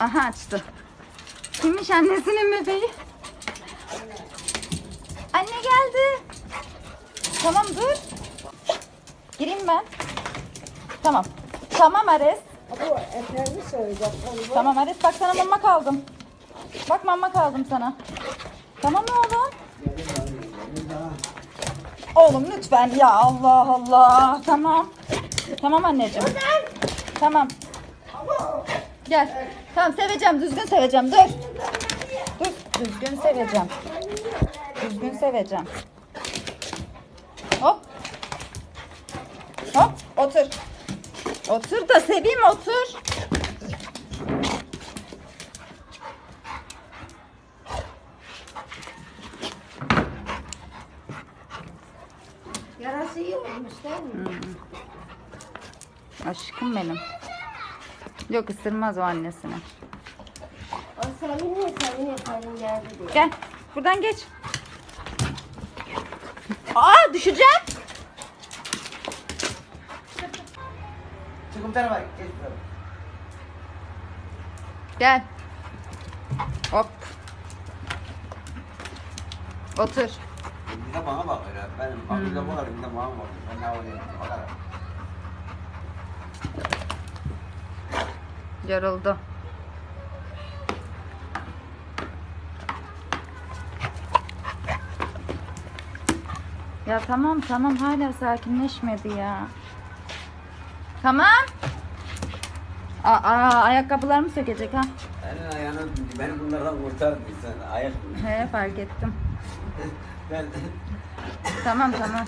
Aha açtı. Kimmiş annesinin bebeği? Anne geldi. Tamam dur. Gireyim ben. Tamam. Tamam Ares. Söyleyecek. Tamam Ares bak sana mama kaldım. Bak mama kaldım sana. Tamam mı oğlum? Oğlum lütfen ya Allah Allah. Tamam. Tamam anneciğim. Tamam. Gel. Tamam seveceğim düzgün seveceğim dur. Dur düzgün seveceğim. Düzgün seveceğim. Hop. Hop otur. Otur da seveyim otur. Yarası iyi olmuş değil mi? Aşkım benim. Yok ısırmaz o annesini. O seviniyor seviniyor senin geldi diye. Gel. Buradan geç. Aa düşeceğim. Çıkın tarafa geç. Gel. Hop. Otur. Bir de bana bakıyor. Benim bakıyor bir de bana bakıyor. Ben ne olayım? Yoruldu. Ya tamam tamam hala sakinleşmedi ya. Tamam. Aa, ayakkabılarımı sökecek ha. Senin ayağını beni bunlardan kurtardın sen. Ayak He fark ettim. ben Tamam tamam.